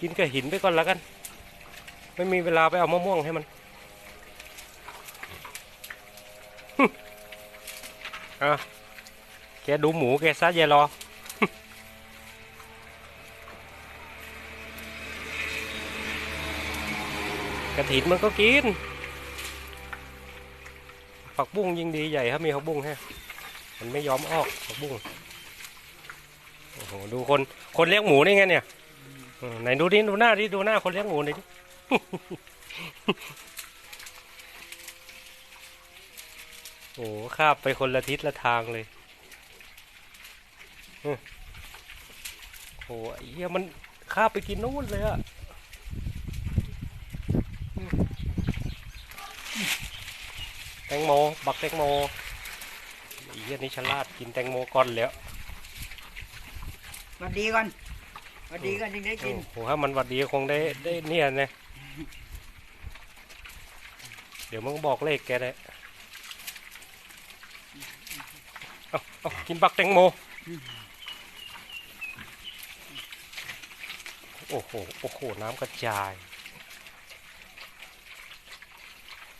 กินกับหินไปก่อนแล้วกัน ไม่มีเวลาไปเอามะม่วงให้มันอะแกดูหมูแกซะอย่ารอกระถินมันก็กิน ผักบุ้งยิ่งดีใหญ่ครับมีผักบุ้งฮะ มันไม่ยอมออกผักบุ้ง โอ้โห ดูคน คนเลี้ยงหมูนี่ไงเนี่ย ไหนดูดิดูหน้าดิดูหน้าคนเลี้ยงหมูหน่อยดิโอ้โหคาบไปคนละทิศละทางเลยโอ้โหไอ้เหี้ยมันคาไปกินนู่นเลยอะแตงโม บักแตงโมอ้เหี้ยนี่ฉลาดกินแตงโมก่อนแล้วสวัสดีก่อน วัสดีก่อนจึงได้กินโอ้โหถ้ามันวัดดีคงได้ได้เนี่ยนะเดี๋ยวมึงบอกเลขแกได้เอาเอากินบักแตงโม โอ้โห โอ้โห น้ำกระจาย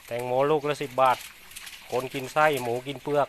แตงโมลูกละสิบบาท คนกินไส้ หมูกินเปลือก